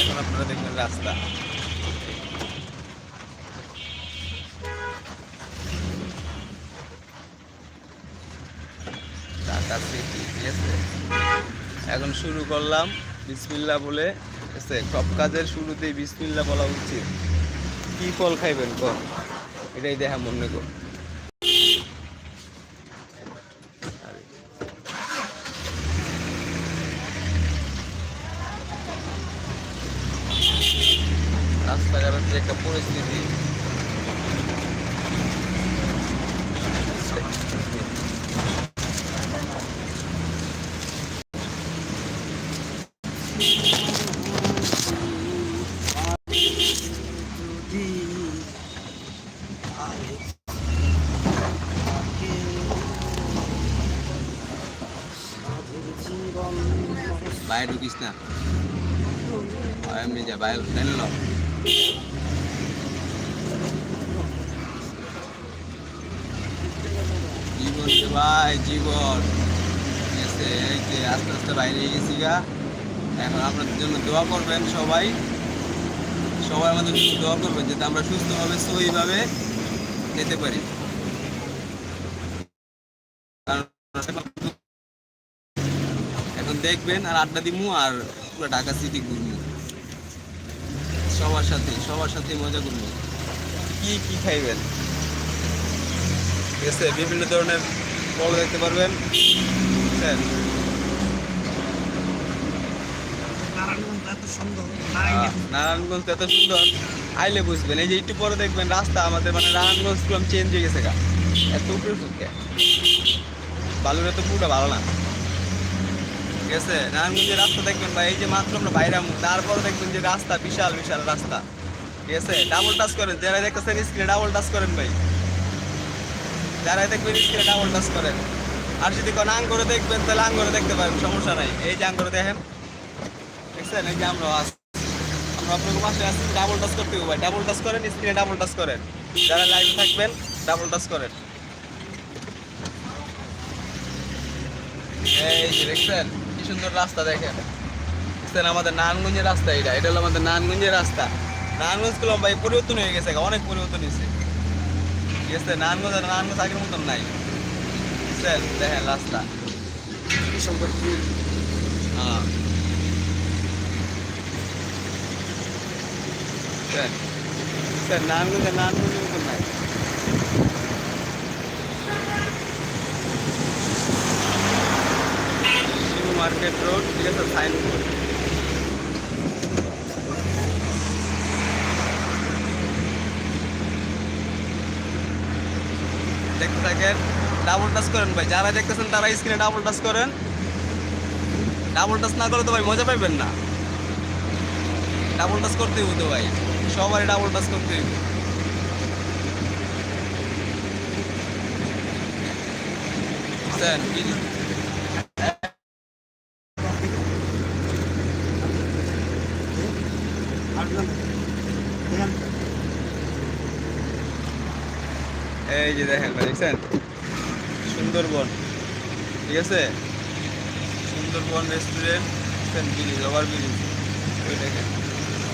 এখন আপনারা দেখবেন রাস্তা ঠিক আছে এখন শুরু করলাম। বিসমিল্লা বলে সব কাজের শুরুতেই বিসমিল্লা বলা উচিত। কি ফল খাইবেন কর এটাই দেখা মনে কর রাস্তাঘাটের যে একটা পরিস্থিতি বাইরে ঢুকিস না। এমনি যা বাইরে টেনে লো। জীবন রে ভাই, জীবন। এই যে আস্তে আস্তে বাইরে গেছি গা। এখন আপনাদের জন্য দোয়া করবেন সবাই। সবাই আমাদের জন্য দোয়া করবেন, যাতে আমরা সুস্থভাবে, সহিভাবে যেতে পারি কারণ এখন দেখবেন আর আড্ডা দিমু আর পুরো ঢাকা সিটি ঘুরবো সবার সাথে সবার সাথে মজা করব কি কি খাইবেন? ঠিক আছে বিভিন্ন ধরনের ফল দেখতে পারবেন। বুঝছেন? নারায়ণগঞ্জ এত সুন্দর। আইলে বুঝবেন এই যে একটু পরে দেখবেন রাস্তা আমাদের মানে নারায়ণগঞ্জ চেঞ্জ হয়ে গেছে গা। এত উপরে সুখে বালুরা তো পুরো ভালো না। আছে নারায়ণগঞ্জের রাস্তা দেখবেন ভাই, এই যে মাত্র আমরা বাইরে তারপরে দেখবেন যে রাস্তা বিশাল বিশাল রাস্তা। ঠিক আছে? ডাবল টাচ করেন, যারা দেখতেছেন স্ক্রিনে ডাবল টাচ করেন ভাই। যারা দেখবেন স্ক্রিনে ডাবল টাচ করেন। আর যদি কোনো আঙ্গুরে দেখবেন, তাহলে আঙ্গুরে দেখতে পারেন, সমস্যা নাই। এই যে আঙ্গুরে দেখেন। দেখছেন এই যে আমরা আমরা আপনার মাসে আসছি ডাবল টাচ করতে হবে ভাই। ডাবল টাচ করেন স্ক্রিনে ডাবল টাচ করেন। যারা লাইভ থাকবেন ডাবল টাচ করেন। এই যে দেখছেন? কি সুন্দর রাস্তা দেখেন। দেখছেন আমাদের নারায়ণগঞ্জের রাস্তা এটা। এটা হলো আমাদের নারায়ণগঞ্জের রাস্তা। নারায়ণগঞ্জগুলো ভাই পরিবর্তন হয়ে গেছে অনেক পরিবর্তন হয়েছে। ঠিক আছে নারায়ণগঞ্জ আর নারায়ণগঞ্জ আগের মতন নাই। বুঝছেন দেখেন রাস্তা। হ্যাঁ। স্যার স্যার নারায়ণগঞ্জ আর নারায়ণগঞ্জের মতন নাই শিশু মার্কেট রোড, ঠিক আছে সাইনবোর্ড দেখতে থাকেন ডাবল টাচ করেন ভাই, যারা দেখতেছেন তারা স্ক্রিনে ডাবল টাচ করেন। ডাবল টাচ না করে তো ভাই মজা পাইবেন না। ডাবল টাচ করতে হইব তো ভাই, সবারই ডাবল টাচ করতে হইব বুঝছেন? কি- এই যে দেখেন দেখছেন? সুন্দরবন, ঠিক আছে? সুন্দরবন রেস্টুরেন্ট দেখছেন? ব্রিজ ওভার ব্রিজ ওই দেখেন,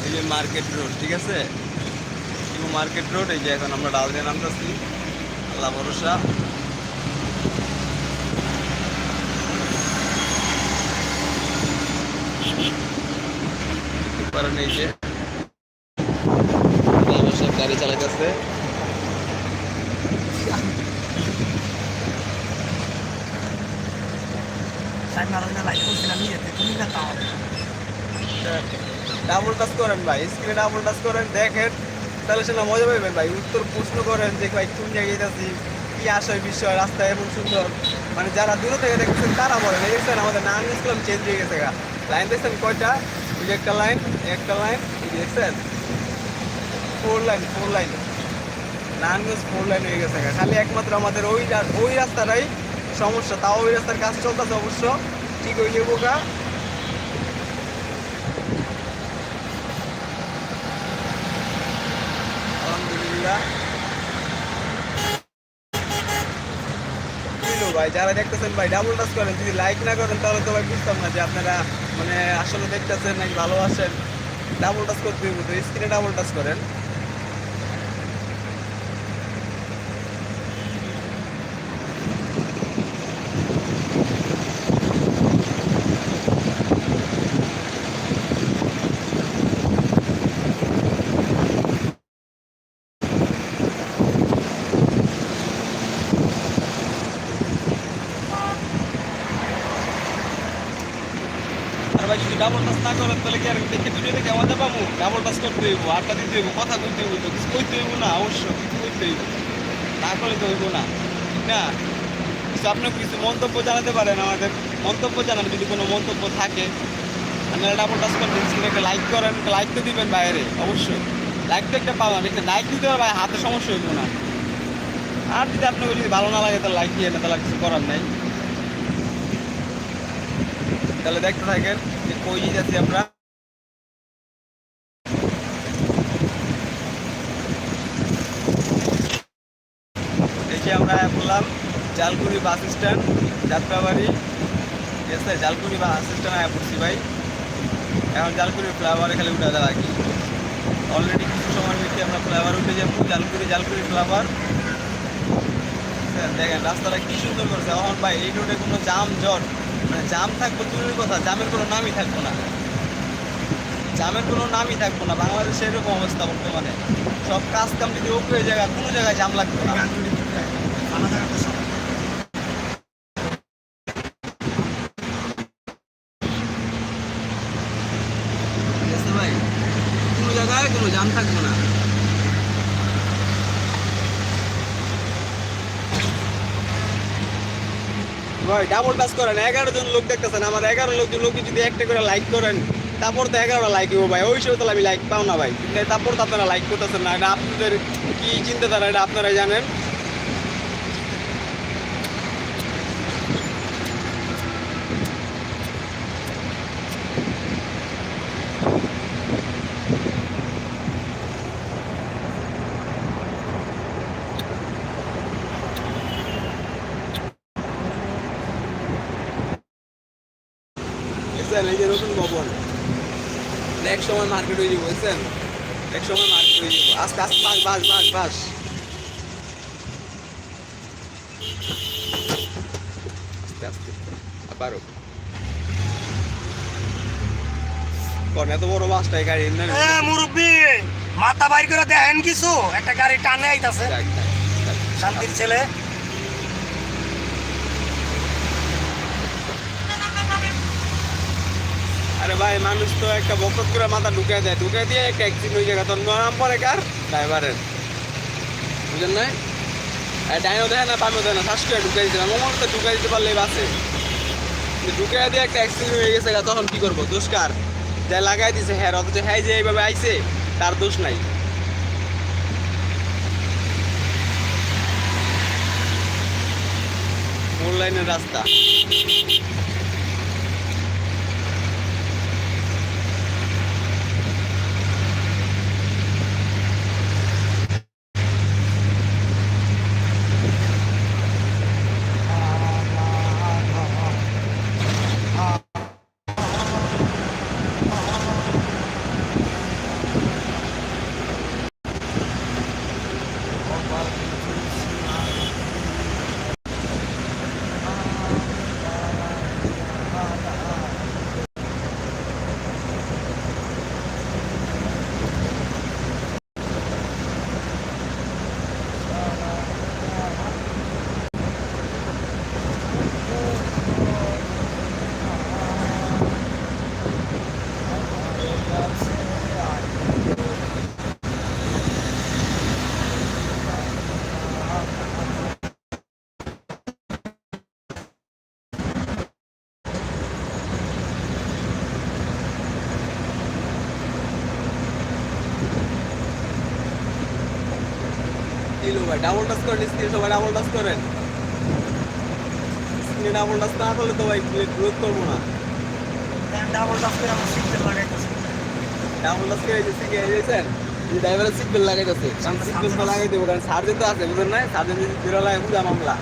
এই যে মার্কেট রোড ঠিক আছে? শিবু মার্কেট রোড এই যে এখন আমরা ডাল দিয়ে নামতেছি। আল্লাহ ভরসা। কারণ এই যে গাড়ি চালাইতেছে ডাবল টাচ করেন ভাই স্ক্রিনে ডাবল টাচ করেন, দেখেন, তাহলে সেটা মজা পাবেন ভাই। উত্তর প্রশ্ন করেন যে, ভাই, কোন জায়গায় যাচ্ছি কি আসার বিষয়? রাস্তা এমন সুন্দর। মানে যারা দূর থেকে দেখছেন তারা বলেন, এই দেখছেন আমাদের নাম ইসলাম চেঞ্জ হয়ে গেছে গা। লাইন দেখছেন কয়টা? ওই একটা লাইন একটা লাইন দেখছেন? Four line four line Narayanganj four line হয়ে গেছে গা। খালি একমাত্র আমাদের ওই ওই রাস্তাটাই সমস্যা। তাও ওই রাস্তার কাজ চলতেছে অবশ্য। ঠিক হয়ে যাব গা। ভাই, যারা দেখতেছেন ভাই ডাবল টাচ করেন, যদি লাইক না করেন, তাহলে তো ভাই বুঝতাম না যে আপনারা মানে আসলে দেখতেছেন নাকি ভালোবাসেন। ডাবল টাচ করতে তো স্ক্রিনে ডাবল টাচ করেন আর ভাই যদি করেন তাহলে কি আর দেখে দেখে মজা পাবো? ডাবল টাচ করতে হইব আটটা দিতে হইব, কথা কইতে হইব কিছু কইতে হইব না, অবশ্য কিছু কইতে হইব। না করলে তো হইব না। না, কিছু আপনি কিছু মন্তব্য জানাতে পারেন আমাদের। মন্তব্য জানান, যদি কোনো মন্তব্য থাকে। আপনারা ডাবল টাচ করেন স্ক্রিনে লাইক করেন, লাইক তো দিবেন বাইরে, অবশ্যই। লাইক তো একটা পাবেন, একটা লাইক দিতে হবে হাতে সমস্যা হইব না। আর যদি আপনাকে যদি ভালো না লাগে, তাহলে লাইক দিয়ে না তাহলে কিছু করার নাই। তাহলে দেখতে থাকেন যে কই যাচ্ছি আমরা। দেখি আমরা বললাম, জালকুড়ি বাস স্ট্যান্ড, যাত্রাবাড়ি। ঠিক আছে জালকুড়ি বাস স্ট্যান্ড আয়া পড়ছি ভাই। এখন জালকুড়ি ফ্লাইওভারে খালি উঠে দেওয়া কি? অলরেডি কিছু সময় মধ্যে আমরা ফ্লাইওভার উঠে যাব, জালকুড়ি জালকুড়ি ফ্লাইওভার দেখেন, রাস্তাটা কি সুন্দর করছে। এখন ভাই, এই রোডে কোনো জাম জট। মানে জাম থাকব দূরের কথা, জামের কোনো নামই থাকব না। জামের কোনো নামই থাকব না, বাংলাদেশে এরকম অবস্থা বর্তমানে। সব কাজ কাম যদি ওপরে জায়গায় কোনো জায়গায় জাম লাগবে না ফালা জায়গাটা সব ঠিক আছে ভাই কোনো জায়গায় কোনো জাম থাকবে না ভাই ডাবল টাচ করেন। এগারো জন লোক দেখতেছেন, আমার এগারো লোক লোক যদি একটা করে লাইক করেন, তারপর তো এগারোটা লাইক হব ভাই। ওই সময় তাহলে আমি লাইক পাও না ভাই। তারপর তো আপনারা লাইক করতেছেন না। এটা আপনাদের কি চিন্তাধারা, এটা আপনারা জানেন। বুঝছেন? এই যে নতুন এক সময় মার্কেট হয়ে যাব বুঝছেন? এক সময় মার্কেট হয়ে যাব। আস্তে আস্তে বাস বাস বাস বাস। আস্তে আস্তে। আবারও কোন এত বড় বাসটাই গাড়ি না? এ মুরব্বি মাথা বাইর করে দেখেন কিছু? একটা গাড়ি টানে আইতাছে। শান্তির ছেলে আরে ভাই, মানুষ তো একটা বকত করে মাথা ঢুকে দেয়। ঢুকে দিয়ে একটা অ্যাক্সিডেন্ট হয়ে যায়। তোর নাম পরে কার? ড্রাইভারের বুঝলেন না ডাইনও দেয় না, পামিও দেয় না, শ্বাস করে ঢুকে দিতে না মোমর তো দিতে পারলে বাসে ঢুকে দিয়ে একটা অ্যাক্সিডেন্ট হয়ে গেছে তখন কি করব? দোষ কার? যা লাগাই দিছে হ্যাঁ অথচ হ্যাঁ যে এইভাবে আইছে, তার দোষ নাই। মোর লাইনের রাস্তা। ভাই ডাবল টাচ করেন স্ক্রিনে সবাই ডাবল টাচ করেন। স্ক্রিনে ডাবল টাচ না করলে তো ভাই গ্রোথ করব না। ডাবল টাচ করে আমার সিটে লাগাইতেছে। ডাবল টাচ করে শিখে গেছেন ড্রাইভারের সিট বেল্ট লাগাইতেছে। কারণ সিট বেল্ট লাগাই দেবো কারণ সার্জেন্ট তো আছে বুঝলেন না? সার্জেন্ট যদি বেরো লাগে বুঝা মামলা।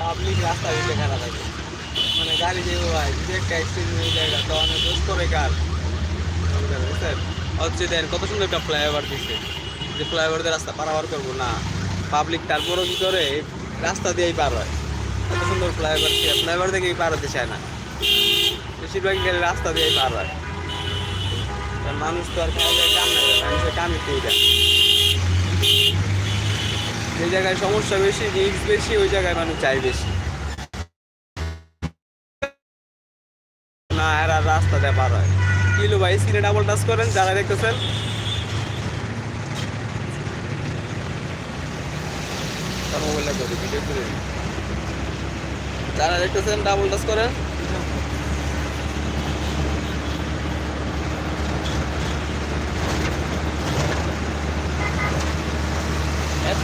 পাবলিক রাস্তা দিতে খারাপ লাগে মানে গাড়ি যে ভাই যদি একটা অ্যাক্সিডেন্ট হয়ে যায় তো অনেক দোষ করে হচ্ছে দেন কত সুন্দর একটা ফ্লাইওভার দিছে। যে ফ্লাইওভার দিয়ে রাস্তা পারাবার করব, না। পাবলিক তারপরও কি করে? রাস্তা দিয়েই পার হয়। কত সুন্দর ফ্লাইওভার দিয়ে ফ্লাইওভার থেকেই পার হতে চায় না। বেশিরভাগই গেলে রাস্তা দিয়েই পার হয়। মানুষ তো আর জায়গায় কাম না, মানুষের কামই তো এটা। যে জায়গায় সমস্যা বেশি রিস্ক বেশি, ওই জায়গায় মানুষ চাই বেশি। না, এরা রাস্তা দিয়ে পার হয়। কিলো ভাই স্ক্রিনে ডাবল টাচ করেন, যারা দেখতেছেন। মোবাইলটা ভিডিও করে। যারা দেখতেছেন ডাবল টাচ করেন।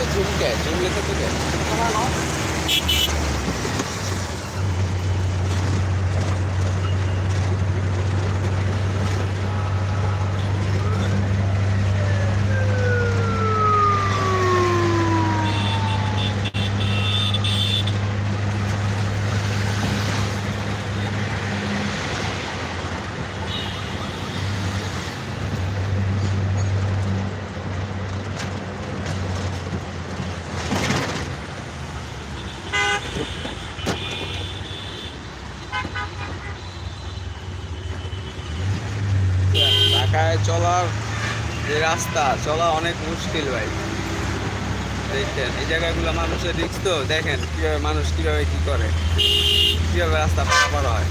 এত ঝুমকে ঝুমলে তো তোকে ঢাকায় চলার যে রাস্তা, চলা অনেক মুশকিল ভাই দেখেন, এই জায়গাগুলো মানুষের রিক্স তো, দেখেন কীভাবে মানুষ কীভাবে কী করে, কীভাবে রাস্তা পারাপার হয়?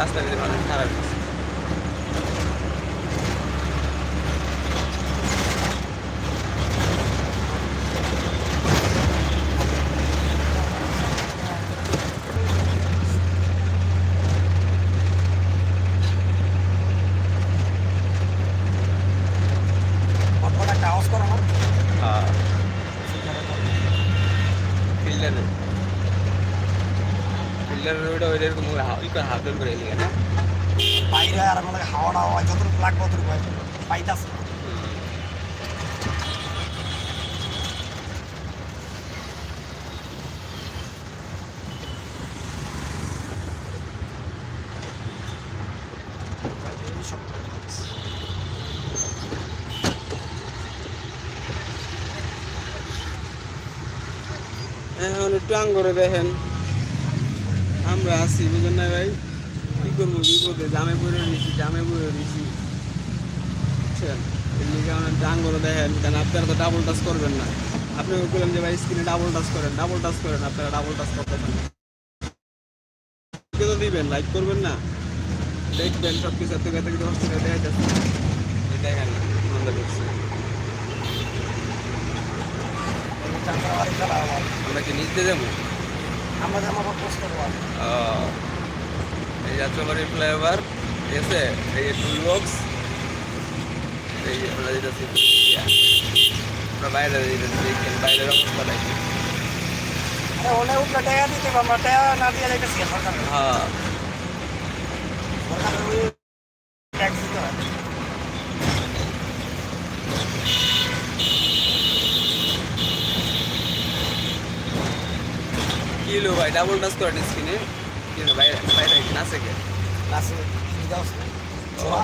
রাস্তা দিয়ে মানুষ খারাপ কত একটা আওয়াজ করো না হ্যাঁ ফিল্ডারে ফিল্ডারের ওইটা ওইটা এরকম হাই করে হাত ধরে করে এলিগে না? বাইরে আর হাওয়া টাওয়া যতটুকু লাগবে অতটুকু পাইতাছে। এখন একটু আঙ্গরে দেখেন। আমরা আছি, বুঝেন না ভাই? কি করব বিপদে? জামে পড়ে নিছি জামে পড়ে নিছি বুঝছেন? এমনি কারণে আঙ্গরে দেখেন, কারণ আপনারা তো ডাবল টাচ করবেন না। আপনি বললেন যে ভাই স্ক্রিনে ডাবল টাচ করেন ডাবল টাচ করেন, আপনারা ডাবল টাচ করতেছেন না তো দিবেন? লাইক করবেন না? দেখবেন সব কিছু এত এত কিছু হসপিটালে দেখা যাচ্ছে দেখেন, আনন্দ করছে। আমরা কি নিতে যাব? এই যাত্রাবাড়ি ফ্লাইওভার ঠিক আছে? এই টুল বক্স এই আমরা যেতেছি আমরা বাইরে যেতেছি বাইরের অবস্থা আরে ওনে উপরে টাকা দিতে আমরা টাকা না দিয়ে সরকার হ্যাঁ সরকারের ওই ট্যাক্স দিতে হয় কি লো ভাই ডাবল টাচ করেন স্ক্রিনে কিন্তু বাইরে বাইরে নাচে কে? ছোড়া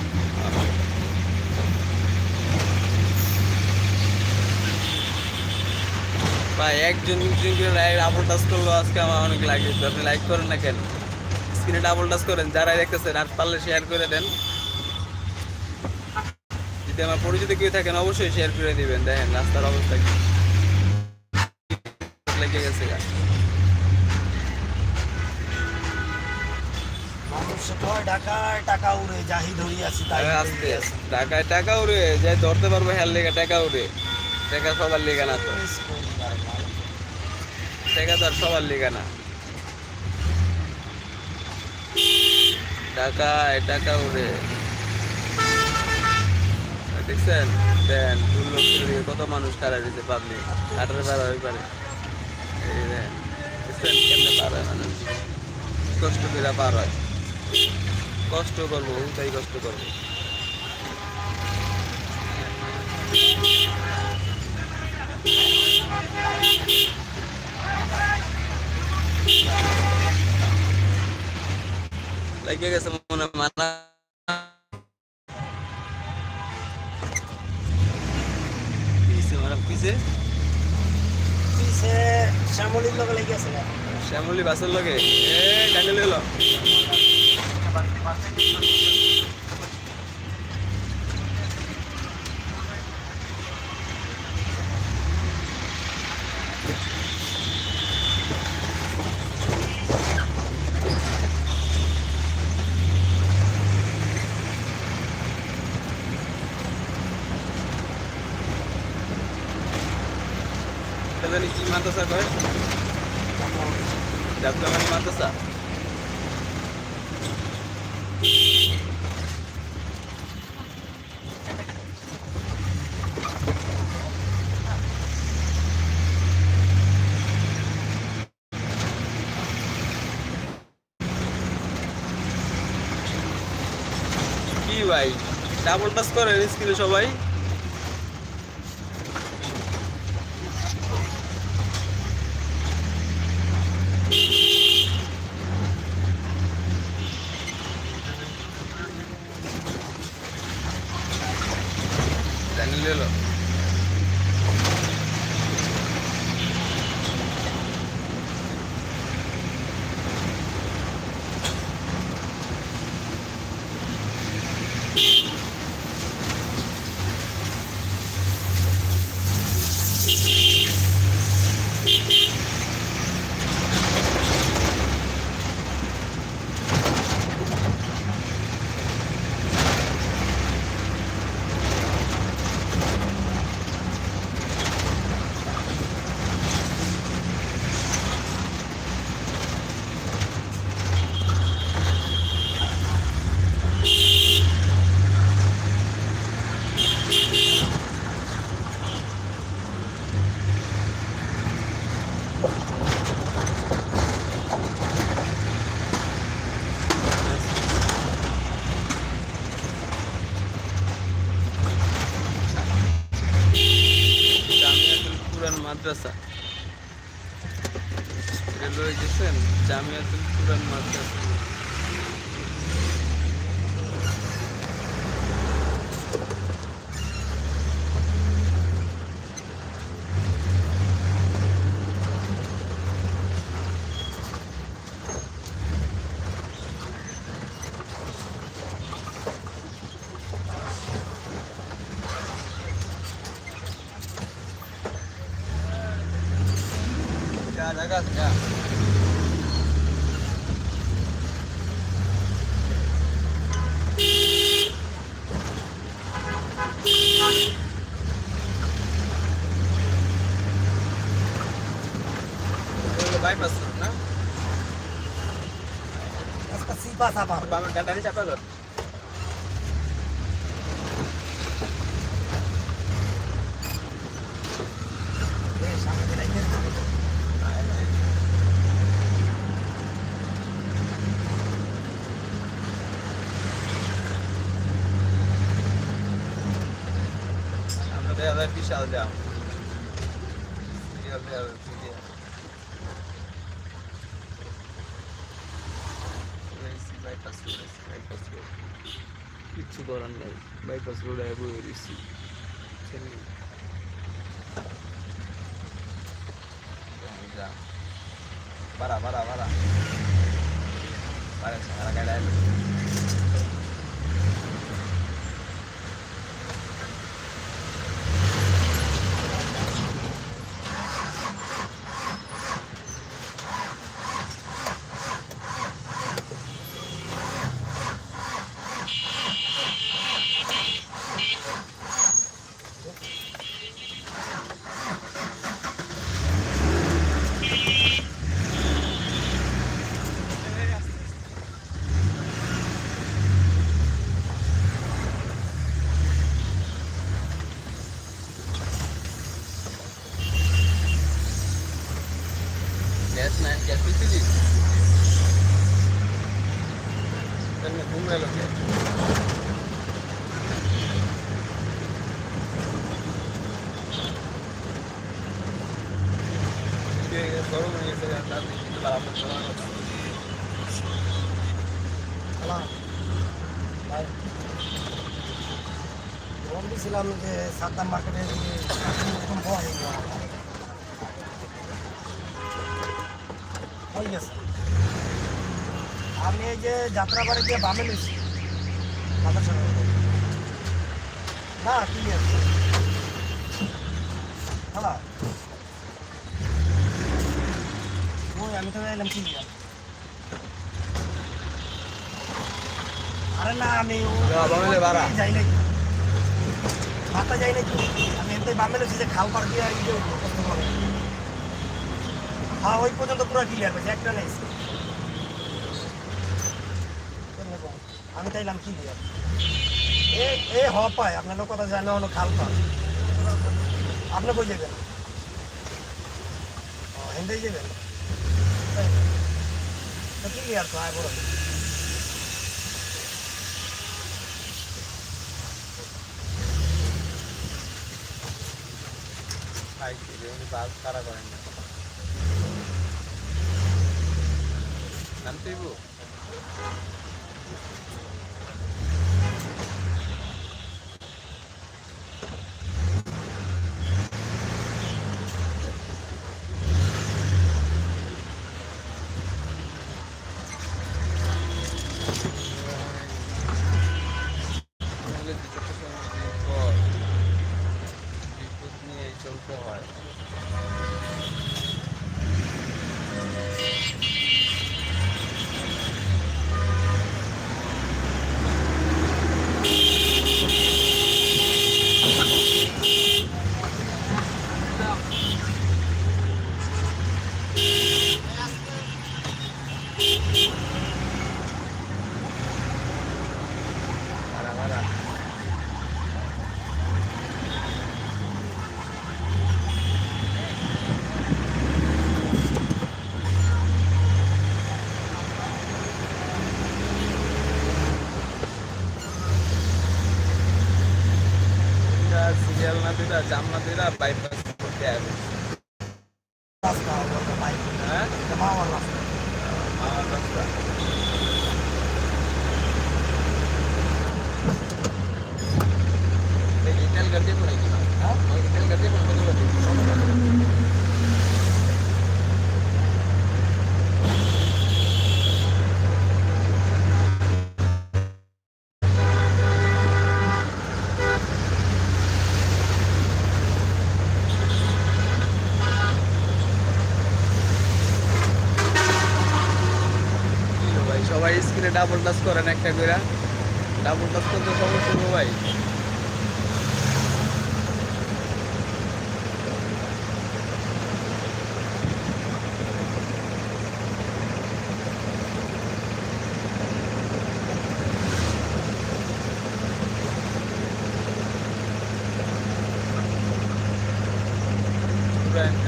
ভাই একজন দুজন করে ডাবল টাচ করল আজকে আমার অনেক লাগে আপনি লাইক করেন না কেন? স্ক্রিনে ডাবল টাচ করেন যারা দেখতেছেন আর পারলে শেয়ার করে দেন। যদি আমার পরিচিত কেউ থাকেন অবশ্যই শেয়ার করে দিবেন দেখেন রাস্তার অবস্থা কি। লেগে গেছে মানুষ কয় ঢাকায় টাকা উড়ে তাই আস্তে টাকা যাই ধরতে পারব হ্যার লেগে টাকা উড়ে। টাকা সবার লেগে না তো। টাকা তো আর সবার লেগে না। টাকায় টাকা উড়ে। দেখছেন? দেন দু লক্ষ দিয়ে কত মানুষ কারা দিতে পাবলিক আঠারো পার হয়ে পারে। এই দেন দেখছেন কেমনে পার হয় মানুষ? কষ্ট করে পার হয়। কষ্ট করব তাই কষ্ট করব। পিছে পিছে? শ্যামলির লগে লাগিয়েছে শ্যামলি বাসের লগে? এ কাটে এলো জানি কি মাদ্রাসা কয় যাত্রাবাড়ি মাদ্রাসা কি ভাই। ডাবল টাচ করেন স্ক্রিনে সবাই। যা জায়গা আছে যা বাইপাস না আজকে সিপা সাপা বামের গাড়ি চাপালো সামনে দিকে আমরা দেখা যায় বিশাল জাম সিরিয়াল দেওয়া serial bypass road bypass road কিচ্ছু করার নাই বাইপাস রোড আয় বই দিচ্ছি বাড়া বাড়া বাড়া বাড়া সারা গাড়ি গ্যাস ঘুম গেল কে গরম হয়ে গেছে তার কিন্তু বাড়াবো সালাম ভাই ফোন যে সাদ্দাম মার্কেটে এরকম পাওয়া যায় না। ঠিক আছে আমি এই যে যাত্রাবাড়ি দিয়ে বামে নিচ্ছি না ক্লিয়ার হ্যালো ওই আমি তো এলাম ক্লিয়ার আরে না আমি। যাই নাই। মাথা যাই নাই আমি এমনি বামে নিচ্ছি যে খাল পার দিয়ে আর হ্যাঁ ওই পর্যন্ত পুরো ক্লিয়ার করছে একটা নেই। আমি তাইলাম ক্লিয়ার এ এ হ পায়। আপনার কথা জানা হলো খাল পার আপনি কই যাবেন? হেন্দেই যাবেন? বড়। কি রে, উনি বাস খাড়া করেন না হইব? আমাদের দুটো তো সমস্যা পর বিপদ নিয়ে চলতে হয় ভাড়া ভাড়া সিরিয়াল না দিলা জাম না দিলা বাইপাস করতে হবে রাস্তা মামার রাস্তা আমার রাস্তা দেখি তেল গাড়ি পড়ে কি হ্যাঁ আমাকে তেল গাড়ি পড়ে কত গাড়ি কিলো ভাই সবাই স্ক্রিনে ডাবল টাচ করেন একটা করে ডাবল টাচ করতে সমস্যা ভাই। Student